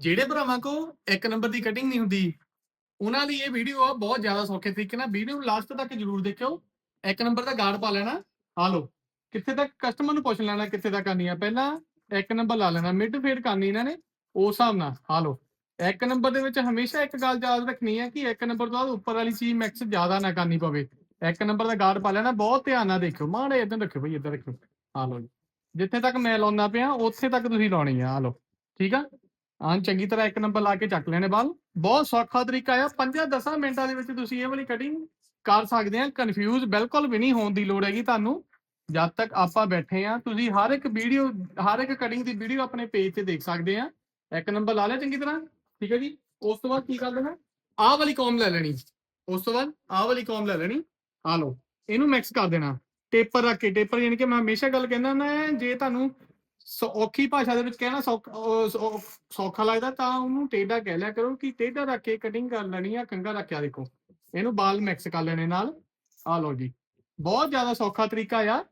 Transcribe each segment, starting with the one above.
ਜਿਹੜੇ ਭਰਾਵਾਂ ਕੋ ਇੱਕ ਨੰਬਰ ਦੀ ਕਟਿੰਗ ਨਹੀਂ ਹੁੰਦੀ, ਉਹਨਾਂ ਲਈ ਇਹ ਵੀਡੀਓ ਆ, ਬਹੁਤ ਜ਼ਿਆਦਾ ਸੌਖੇ ਤਰੀਕੇ ਨਾਲ ਵੀਡੀਓ ਨੂੰ ਲਾਸਟ ਤੱਕ ਜਰੂਰ ਦੇਖਿਓ। ਇੱਕ ਨੰਬਰ ਦਾ ਗਾਰਡ ਪਾ ਲੈਣਾ, ਆ ਲਓ, ਕਿੱਥੇ ਤੱਕ ਕਸਟਮਰ ਨੂੰ ਪੁੱਛ ਲੈਣਾ ਕਿੱਥੇ ਤੱਕ ਕਰਨੀ ਆ। ਪਹਿਲਾਂ ਇੱਕ ਨੰਬਰ ਲਾ ਲੈਣਾ ਮਿਡ ਫੇਡ ਕਰਨੀ ਇਹਨਾਂ ਨੇ, ਉਸ ਹਿਸਾਬ ਨਾਲ, ਆ ਲਓ। ਇੱਕ ਨੰਬਰ ਦੇ ਵਿੱਚ ਹਮੇਸ਼ਾ ਇੱਕ ਗੱਲ ਯਾਦ ਰੱਖਣੀ ਹੈ ਕਿ ਇੱਕ ਨੰਬਰ ਤੋਂ ਬਾਅਦ ਉੱਪਰ ਵਾਲੀ ਚੀਜ਼ ਮੈਕਸ ਜ਼ਿਆਦਾ ਨਾ ਕਰਨੀ ਪਵੇ। ਇੱਕ ਨੰਬਰ ਦਾ ਗਾਰਡ ਪਾ ਲੈਣਾ, ਬਹੁਤ ਧਿਆਨ ਨਾਲ ਦੇਖਿਓ, ਮਾੜੇ ਇਦਾਂ ਰੱਖਿਓ ਭਈ ਇਦਾਂ ਰੱਖਿਓ, ਆ ਲਓ ਜੀ। ਜਿੱਥੇ ਤੱਕ ਮੈਂ ਲਾਉਣਾ ਪਿਆ, ਉੱਥੇ ਤੱਕ ਤੁਸੀਂ ਲਾਉਣੀ ਆ ਆ ਲਓ, ਠੀਕ ਆ? ਆਂ ਚੰਗੀ ਤਰ੍ਹਾਂ ਇੱਕ ਨੰਬਰ ਲਾ ਕੇ ਚੱਕ ਲੈਣੇ ਬਾਲ। ਬਹੁਤ ਸੌਖਾ ਤਰੀਕਾ ਆ। 5-10 ਮਿੰਟਾਂ ਦੇ ਵਿੱਚ ਤੁਸੀਂ ਇਹ ਵਾਲੀ ਕਟਿੰਗ ਕਰ ਸਕਦੇ ਆ। ਕਨਫਿਊਜ਼ ਬਿਲਕੁਲ ਵੀ ਨਹੀਂ ਹੋਣ ਦੀ ਲੋੜ ਹੈਗੀ ਤੁਹਾਨੂੰ। ਜਦ ਤੱਕ ਆਪਾਂ ਬੈਠੇ ਆ, ਤੁਸੀਂ ਹਰ ਇੱਕ ਵੀਡੀਓ ਹਰ ਇੱਕ ਕਟਿੰਗ ਦੀ ਵੀਡੀਓ ਆਪਣੇ ਪੇਜ ਤੇ ਦੇਖ ਸਕਦੇ ਆ। ਇੱਕ ਨੰਬਰ ਲਾ ਲਿਆ ਚੰਗੀ ਤਰ੍ਹਾਂ। ਠੀਕ ਹੈ ਜੀ? ਉਸ ਤੋਂ ਬਾਅਦ ਕੀ ਕਰ ਲੈਣਾ? ਆਹ ਵਾਲੀ ਕੌਮ ਲੈ ਲੈਣੀ। ਉਸ ਤੋਂ ਬਾਅਦ ਆਹ ਵਾਲੀ ਕੌਮ ਲੈ ਲੈਣੀ। ਆ ਲਓ। ਇਹਨੂੰ ਮਿਕਸ ਕਰ ਦੇਣਾ। ਟੇਪਰ ਰੱਖ ਕੇ ਟੇਪਰ ਯਾਨੀ ਕਿ ਮੈਂ ਹਮੇਸ਼ਾ ਗੱਲ ਕਹਿੰਦਾ ਨਾ ਜੇ ਤੁਹਾਨੂੰ ਸੌ- ਔਖੀ ਭਾਸ਼ਾ ਦੇ ਵਿੱਚ ਕਹਿਣਾ ਸੌਖ- ਸੌਖਾ ਲੱਗਦਾ ਤਾਂ ਉਹਨੂੰ ਟੇਢਾ ਕਹਿ ਲਿਆ ਕਰੋ ਕਿ ਟੇਢਾ ਰੱਖ ਕੇ ਕਟਿੰਗ ਕਰ ਲੈਣੀ ਆ ਕੰਗਾ ਰੱਖਿਆ ਦੇਖੋ। ਇਹਨੂੰ ਬਾਲ ਮਿਕਸ ਕਰ ਲੈਣੇ ਨਾਲ। ਆ ਲਓ ਜੀ। ਬਹੁਤ ਜ਼ਿਆਦਾ ਸੌਖਾ ਤਰੀਕਾ ਆ।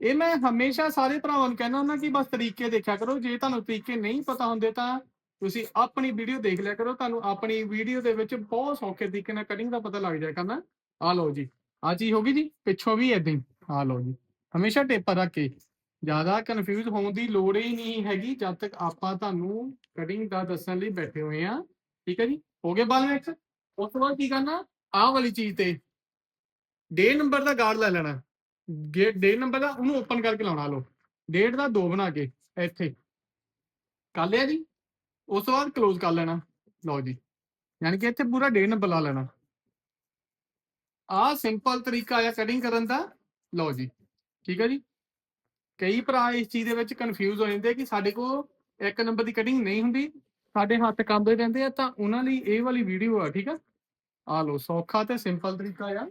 ਇਹ ਮੈਂ ਹਮੇਸ਼ਾ ਸਾਰੇ ਭਰਾਵਾਂ ਨੂੰ ਕਹਿੰਦਾ ਹੁੰਦਾ ਕਿ ਬਸ ਤਰੀਕੇ ਦੇਖਿਆ ਕਰੋ। ਜੇ ਤੁਹਾਨੂੰ ਤਰੀਕੇ ਨਹੀਂ ਪਤਾ ਹੁੰਦੇ ਤਾਂ ਤੁਸੀਂ ਆਪਣੀ ਵੀਡੀਓ ਦੇਖ ਲਿਆ ਕਰੋ। ਤੁਹਾਨੂੰ ਆਪਣੀ ਵੀਡੀਓ ਦੇ ਵਿੱਚ ਬਹੁਤ ਸੌਖੇ ਤਰੀਕੇ ਨਾਲ ਕਟਿੰਗ ਦਾ ਪਤਾ ਲੱਗ ਜਾਇਆ ਕਰਨਾ। ਆ ਲਓ ਜੀ। ਆ ਚੀਜ਼ ਹੋ ਗਈ ਜੀ। ਪਿੱਛੋਂ ਵੀ ਏਦਾਂ ਹੀ। ਆ ਲਓ ਜੀ। ਹਮੇਸ਼ਾ ਟੇਪਰ ਰੱਖ ਕੇ। ਜ਼ਿਆਦਾ ਕਨਫਿਊਜ਼ ਹੋਣ ਦੀ ਲੋੜ ਹੀ ਨਹੀਂ ਹੈਗੀ, ਜਦ ਤੱਕ ਆਪਾਂ ਤੁਹਾਨੂੰ ਕਟਿੰਗ ਦਾ ਦੱਸਣ ਲਈ ਬੈਠੇ ਹੋਏ ਆ ਠੀਕ ਹੈ ਜੀ? ਹੋ ਗਏ ਬਾਲ ਮਿਕਸ ਉਸ ਤੋਂ ਬਾਅਦ ਕੀ ਕਰਨਾ? ਆਹ ਵਾਲੀ ਚੀਜ਼ ਤੇ ਡੇ ਨੰਬਰ ਦਾ ਗਾਰਡ ਲੈ ਲੈਣਾ। ਡੇ ਨੰਬਰ ਦਾ, ਉਹਨੂੰ ਓਪਨ ਕਰਕੇ ਲਾਉਣਾ, ਲਓ। ਡੇਟ ਦਾ ਦੋ ਬਣਾ ਕੇ, ਇੱਥੇ। ਕਰ ਲਿਆ ਜੀ? ਉਸ ਤੋਂ ਬਾਅਦ ক্লোਜ਼ ਕਰ ਲੈਣਾ। ਲਓ ਜੀ। ਯਾਨੀ ਕਿ ਇੱਥੇ ਪੂਰਾ ਡੇ ਨੰਬਰ ਲਾ ਲੈਣਾ। ਆ ਸਿੰਪਲ ਤਰੀਕਾ ਆ ਕਟਿੰਗ ਕਰਨ ਦਾ। ਲਓ ਜੀ। ਠੀਕ ਹੈ ਜੀ? ਕਈ ਭਰਾ ਇਸ ਚੀਜ਼ ਦੇ ਵਿੱਚ ਕਨਫਿਊਜ਼ ਹੋ ਜਾਂਦੇ ਕਿ ਸਾਡੇ ਕੋਲ ਇੱਕ ਨੰਬਰ ਦੀ ਕਟਿੰਗ ਨਹੀਂ ਹੁੰਦੀ, ਸਾਡੇ ਹੱਥ ਕੰਬਦੇ ਰਹਿੰਦੇ ਆ, ਤਾਂ ਉਹਨਾਂ ਲਈ ਇਹ ਵਾਲੀ ਵੀਡੀਓ ਆ, ਠੀਕ ਆ? ਆ ਲਓ, ਸੌਖਾ ਤੇ ਸਿੰਪਲ ਤਰੀਕਾ ਆ।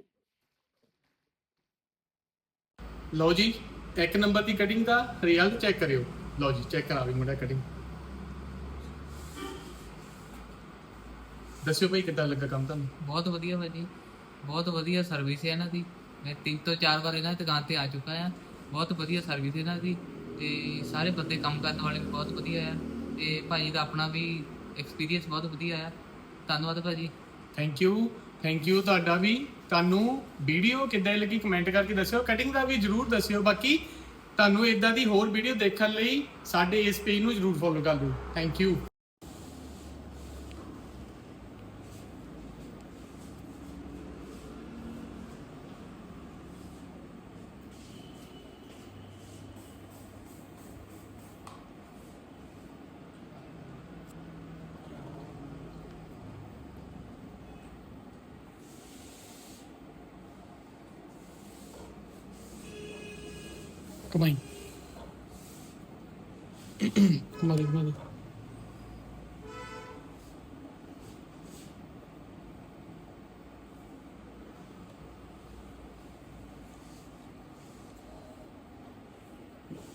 ਲਓ ਜੀ, ਇੱਕ ਨੰਬਰ ਦੀ ਕਟਿੰਗ ਦਾ ਰਿਜ਼ਲਟ ਚੈੱਕ ਕਰਿਓ। ਲਓ ਜੀ ਚੈੱਕ ਕਰਾ ਵੀ ਮੁੰਡਾ ਕਟਿੰਗ ਦੱਸਿਓ ਭਾਈ ਕਿੱਦਾਂ ਲੱਗਾ ਕੰਮ ਤੁਹਾਨੂੰ? ਬਹੁਤ ਵਧੀਆ ਭਾਜੀ, ਬਹੁਤ ਵਧੀਆ ਸਰਵਿਸ ਹੈ ਇਹਨਾਂ ਦੀ। ਮੈਂ ਤਿੰਨ ਤੋਂ ਚਾਰ ਵਾਰ ਇਹਨਾਂ ਦੀ ਦੁਕਾਨ ਤੇ ਆ ਚੁੱਕਾ ਆ। ਬਹੁਤ ਵਧੀਆ ਸਰਵਿਸ ਇਹਨਾਂ ਦੀ ਤੇ ਸਾਰੇ ਬੰਦੇ ਕੰਮ ਕਰਨ ਵਾਲੇ ਵੀ ਬਹੁਤ ਵਧੀਆ ਆ ਤੇ ਭਾਜੀ ਦਾ ਆਪਣਾ ਵੀ ਐਕਸਪੀਰੀਅੰਸ ਬਹੁਤ ਵਧੀਆ ਆ। ਧੰਨਵਾਦ ਭਾਜੀ। ਥੈਂਕ ਯੂ ਥੈਂਕ ਯੂ ਤੁਹਾਡਾ ਵੀ। ਤੁਹਾਨੂੰ ਵੀਡੀਓ ਕਿੱਦਾਂ ਲੱਗੀ ਕਮੈਂਟ ਕਰਕੇ ਦੱਸਿਓ ਕਟਿੰਗ ਦਾ ਵੀ ਜਰੂਰ ਦੱਸਿਓ। ਬਾਕੀ ਤੁਹਾਨੂੰ ਇਦਾਂ ਦੀ ਹੋਰ ਵੀਡੀਓ ਦੇਖਣ ਲਈ ਸਾਡੇ ਇਸ ਪੇਜ ਨੂੰ ਜਰੂਰ ਫੋਲੋ ਕਰ ਦਿਓ। ਥੈਂਕ ਯੂ ਕਮਾਈ ਕਮਾਈ ਕਮਾਈ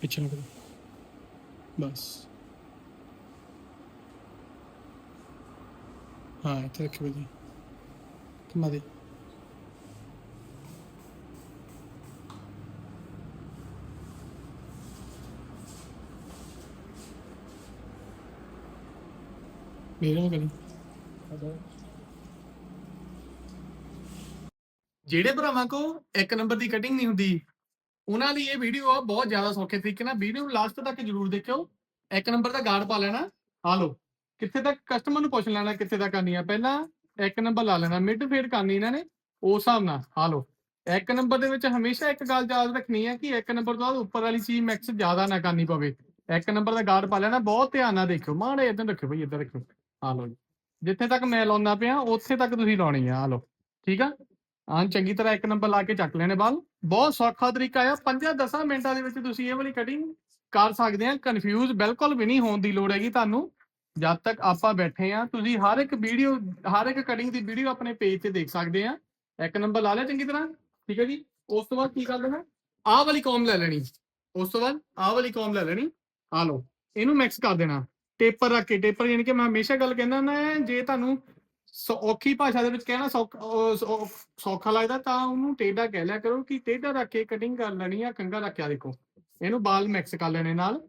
ਪਿੱਛੇ ਨੂੰ ਕਰੋ ਬਸ ਹਾਂ ਇੱਥੇ ਰੱਖਿਓ ਜੀ ਕਮਾ ਦੇ ਮੇਰੇ ਨਾਲ ਕਰੀ ਜਿਹੜੇ ਭਰਾਵਾਂ ਕੋ ਇੱਕ ਨੰਬਰ ਦੀ ਕਟਿੰਗ ਨਹੀਂ ਹੁੰਦੀ, ਉਹਨਾਂ ਲਈ ਇਹ ਵੀਡੀਓ ਬਹੁਤ ਜ਼ਿਆਦਾ ਸੌਖੇ ਤਰੀਕੇ ਨਾਲ ਵੀਡੀਓ ਨੂੰ ਲਾਸਟ ਤੱਕ ਜਰੂਰ ਦੇਖਿਓ। ਇੱਕ ਨੰਬਰ ਦਾ ਗਾਰਡ ਪਾ ਲੈਣਾ। ਆ ਲਓ, ਕਿੱਥੇ ਤੱਕ ਕਸਟਮਰ ਨੂੰ ਪੁੱਛ ਲੈਣਾ ਕਿੱਥੇ ਤੱਕ ਕਰਨੀ ਆ। ਪਹਿਲਾਂ ਇੱਕ ਨੰਬਰ ਲਾ ਲੈਣਾ ਮਿਡ ਫੇਡ ਕਰਨੀ ਇਹਨਾਂ ਨੇ, ਉਸ ਹਿਸਾਬ ਨਾਲ। ਆ ਲਓ, ਇੱਕ ਨੰਬਰ ਦੇ ਵਿੱਚ ਹਮੇਸ਼ਾ ਇੱਕ ਗੱਲ ਯਾਦ ਰੱਖਣੀ ਹੈ ਕਿ ਇੱਕ ਨੰਬਰ ਤੋਂ ਬਾਅਦ ਉੱਪਰ ਵਾਲੀ ਚੀਜ਼ ਮੈਕਸ ਜ਼ਿਆਦਾ ਨਾ ਕਰਨੀ ਪਵੇ। ਇੱਕ ਨੰਬਰ ਦਾ ਗਾਰਡ ਪਾ ਲੈਣਾ, ਬਹੁਤ ਧਿਆਨ ਨਾਲ ਦੇਖਿਓ, ਮਾੜੇ ਇਦਾਂ ਰੱਖਿਓ ਭਈ ਇਦਾਂ ਰੱਖਿਓ। ਆ ਲਓ ਜੀ। ਜਿੱਥੇ ਤੱਕ ਮੈਂ ਲਾਉਣਾ ਪਿਆ, ਉੱਥੇ ਤੱਕ ਤੁਸੀਂ ਲਾਉਣੀ ਆ। ਆ ਲਓ, ਠੀਕ ਆ? ਆਂ ਚੰਗੀ ਤਰ੍ਹਾਂ ਇੱਕ ਨੰਬਰ ਲਾ ਕੇ ਚੱਕ ਲੈਣੇ ਬਾਲ। ਬਹੁਤ ਸੌਖਾ ਤਰੀਕਾ ਆ। 5-10 ਮਿੰਟਾਂ ਦੇ ਵਿੱਚ ਤੁਸੀਂ ਇਹ ਵਾਲੀ ਕਟਿੰਗ ਕਰ ਸਕਦੇ ਆ। ਕਨਫਿਊਜ਼ ਬਿਲਕੁਲ ਵੀ ਨਹੀਂ ਹੋਣ ਦੀ ਲੋੜ ਹੈਗੀ ਤੁਹਾਨੂੰ। ਜਦ ਤੱਕ ਆਪਾਂ ਬੈਠੇ ਆ, ਤੁਸੀਂ ਹਰ ਇੱਕ ਵੀਡੀਓ, ਹਰ ਇੱਕ ਕਟਿੰਗ ਦੀ ਵੀਡੀਓ ਆਪਣੇ ਪੇਜ ਤੇ ਦੇਖ ਸਕਦੇ ਆ। ਇੱਕ ਨੰਬਰ ਲਾ ਲਿਆ ਚੰਗੀ ਤਰ੍ਹਾਂ, ਠੀਕ ਹੈ ਜੀ? ਉਸ ਤੋਂ ਬਾਅਦ ਕੀ ਕਰ ਲੈਣਾ? ਆਹ ਵਾਲੀ ਕੌਮ ਲੈ ਲੈਣੀ। ਉਸ ਤੋਂ ਬਾਅਦ ਆਹ ਵਾਲੀ ਕੌਮ ਲੈ ਲੈਣੀ। ਆ ਲਓ, ਇਹਨੂੰ ਮਿਕਸ ਕਰ ਦੇਣਾ। ਟੇਪਰ ਰੱਖ ਕੇ, ਟੇਪਰ ਯਾਨੀ ਕਿ ਮੈਂ ਹਮੇਸ਼ਾ ਗੱਲ ਕਹਿੰਦਾ ਹੁੰਦਾ ਜੇ ਤੁਹਾਨੂੰ ਸੌ- ਔਖੀ ਭਾਸ਼ਾ ਦੇ ਵਿੱਚ ਕਹਿਣਾ ਸੌਖ- ਸੌਖਾ ਲੱਗਦਾ ਤਾਂ ਉਹਨੂੰ ਟੇਢਾ ਕਹਿ ਲਿਆ ਕਰੋ ਕਿ ਟੇਢਾ ਰੱਖ ਕੇ ਕਟਿੰਗ ਕਰ ਲੈਣੀ ਆ ਕੰਗਾ ਰੱਖਿਆ ਦੇਖੋ, ਇਹਨੂੰ ਬਾਲ ਮਿਕਸ ਕਰ ਲੈਣੇ ਨਾਲ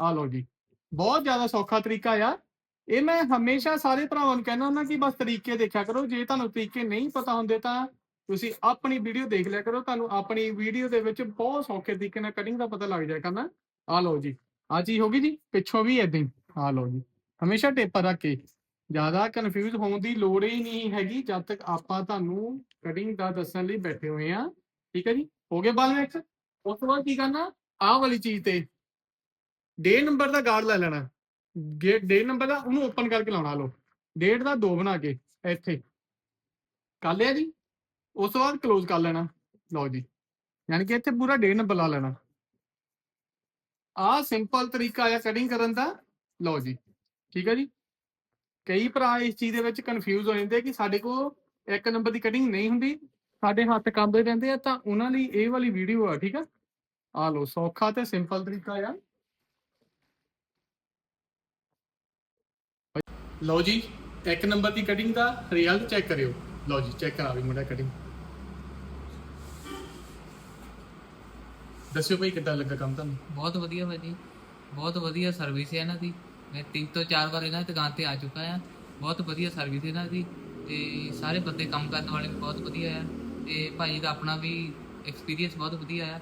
ਆ ਲਓ ਜੀ। ਬਹੁਤ ਜ਼ਿਆਦਾ ਸੌਖਾ ਤਰੀਕਾ ਆ। ਇਹ ਮੈਂ ਹਮੇਸ਼ਾ ਸਾਰੇ ਭਰਾਵਾਂ ਨੂੰ ਕਹਿੰਦਾ ਹੁੰਦਾ ਕਿ ਬਸ ਤਰੀਕੇ ਦੇਖਿਆ ਕਰੋ, ਜੇ ਤੁਹਾਨੂੰ ਤਰੀਕੇ ਨਹੀਂ ਪਤਾ ਹੁੰਦੇ ਤਾਂ ਤੁਸੀਂ ਆਪਣੀ ਵੀਡੀਓ ਦੇਖ ਲਿਆ ਕਰੋ, ਤੁਹਾਨੂੰ ਆਪਣੀ ਵੀਡੀਓ ਦੇ ਵਿੱਚ ਬਹੁਤ ਸੌਖੇ ਤਰੀਕੇ ਨਾਲ ਕਟਿੰਗ ਦਾ ਪਤਾ ਲੱਗ ਜਾਇਆ ਕਰਨਾ ਆ ਲਓ ਜੀ। ਆ ਚੀਜ਼ ਹੋ ਗਈ ਜੀ, ਪਿੱਛੋਂ ਵੀ ਏਦਾਂ ਹੀ। ਆ ਲਓ ਜੀ। ਹਮੇਸ਼ਾ ਟੇਪਰ ਰੱਖ ਕੇ। ਜ਼ਿਆਦਾ ਕਨਫਿਊਜ਼ ਹੋਣ ਦੀ ਲੋੜ ਹੀ ਨਹੀਂ ਹੈਗੀ ਜਦ ਤੱਕ ਆਪਾਂ ਤੁਹਾਨੂੰ ਕਟਿੰਗ ਦਾ ਦੱਸਣ ਲਈ ਬੈਠੇ ਹੋਏ ਆ ਠੀਕ ਹੈ ਜੀ? ਹੋ ਗਿਆ ਬਾਲ ਵਿੱਚ ਉਸ ਤੋਂ ਬਾਅਦ ਕੀ ਕਰਨਾ? ਆਹ ਵਾਲੀ ਚੀਜ਼ ਤੇ ਡੇ ਨੰਬਰ ਦਾ ਗਾਰਡ ਲੈ ਲੈਣਾ। ਗੇਟ ਡੇ ਨੰਬਰ ਦਾ ਉਹਨੂੰ ਓਪਨ ਕਰਕੇ ਲਾਉਣਾ, ਲਓ। ਡੇਟ ਦਾ ਦੋ ਬਣਾ ਕੇ, ਇੱਥੇ। ਕਰ ਲਿਆ ਜੀ? ਉਸ ਤੋਂ ਬਾਅਦ ক্লোਜ਼ ਕਰ ਲੈਣਾ। ਲਓ ਜੀ। ਯਾਨੀ ਕਿ ਇੱਥੇ ਪੂਰਾ ਡੇ ਨੰਬਰ ਲਾ ਲੈਣਾ। ਆਹ ਸਿੰਪਲ ਤਰੀਕਾ ਆ ਕਟਿੰਗ ਕਰਨ ਦਾ। ਲਓ ਜੀ, ਠੀਕ ਹੈ ਜੀ। ਕਈ ਭਰਾ ਇਸ ਚੀਜ਼ ਦੇ ਵਿੱਚ ਕਨਫਿਊਜ਼ ਹੋ ਜਾਂਦੇ ਕਿ ਸਾਡੇ ਕੋਲ ਇੱਕ ਨੰਬਰ ਦੀ ਕਟਿੰਗ ਨਹੀਂ ਹੁੰਦੀ, ਸਾਡੇ ਹੱਥ ਕੰਬਦੇ ਰਹਿੰਦੇ ਆ, ਤਾਂ ਉਹਨਾਂ ਲਈ ਇਹ ਵਾਲੀ ਵੀਡੀਓ ਆ, ਠੀਕ ਆ? ਆ ਲਓ, ਸੌਖਾ ਤੇ ਸਿੰਪਲ ਤਰੀਕਾ ਆ। ਲਓ ਜੀ, ਇੱਕ ਨੰਬਰ ਦੀ ਕਟਿੰਗ ਦਾ ਰਿਜ਼ਲਟ ਚੈੱਕ ਕਰਿਓ। ਲਓ ਜੀ ਚੈੱਕ ਕਰਾ ਵੀ ਮੁੰਡਾ ਕਟਿੰਗ ਦੱਸਿਓ ਭਾਈ ਕਿੱਦਾਂ ਲੱਗਾ ਕੰਮ ਤੁਹਾਨੂੰ? ਬਹੁਤ ਵਧੀਆ ਭਾਜੀ, ਬਹੁਤ ਵਧੀਆ ਸਰਵਿਸ ਹੈ ਇਹਨਾਂ ਦੀ। ਮੈਂ ਤਿੰਨ ਤੋਂ ਚਾਰ ਵਾਰ ਇਹਨਾਂ ਦੀ ਦੁਕਾਨ ਤੇ ਆ ਚੁੱਕਾ ਆ। ਬਹੁਤ ਵਧੀਆ ਸਰਵਿਸ ਇਹਨਾਂ ਦੀ ਤੇ ਸਾਰੇ ਬੰਦੇ ਕੰਮ ਕਰਨ ਵਾਲੇ ਵੀ ਬਹੁਤ ਵਧੀਆ ਆ ਤੇ ਭਾਜੀ ਦਾ ਆਪਣਾ ਵੀ ਐਕਸਪੀਰੀਅੰਸ ਬਹੁਤ ਵਧੀਆ ਆ।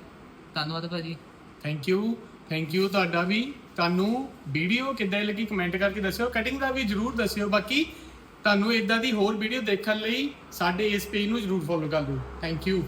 ਧੰਨਵਾਦ ਭਾਜੀ। ਥੈਂਕ ਯੂ ਥੈਂਕ ਯੂ ਤੁਹਾਡਾ ਵੀ। ਤੁਹਾਨੂੰ ਵੀਡੀਓ ਕਿੱਦਾਂ ਦੀ ਲੱਗੀ ਕਮੈਂਟ ਕਰਕੇ ਦੱਸਿਓ। ਕਟਿੰਗ ਦਾ ਵੀ ਜਰੂਰ ਦੱਸਿਓ। ਬਾਕੀ ਤੁਹਾਨੂੰ ਇਦਾਂ ਦੀ ਹੋਰ ਵੀਡੀਓ ਦੇਖਣ ਲਈ ਸਾਡੇ ਇਸ ਪੇਜ ਨੂੰ ਜਰੂਰ ਫੋਲੋ ਕਰ ਦਿਓ। ਥੈਂਕ ਯੂ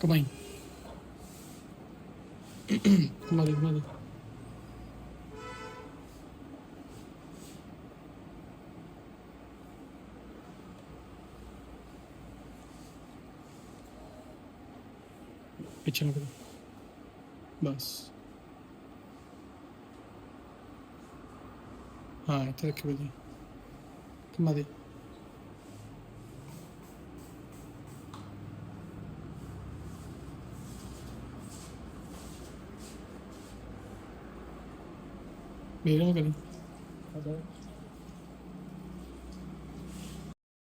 ਕਮਾਈ ਕਮਾਈ ਕਮਾਈ ਪਿੱਛੇ ਨੂੰ ਕਰੋ ਬਸ ਹਾਂ ਇੱਥੇ ਰੱਖਿਓ ਜੀ ਕਮਾ ਦੇ ਮੇਰੇ ਨਾਲ ਕਰੀ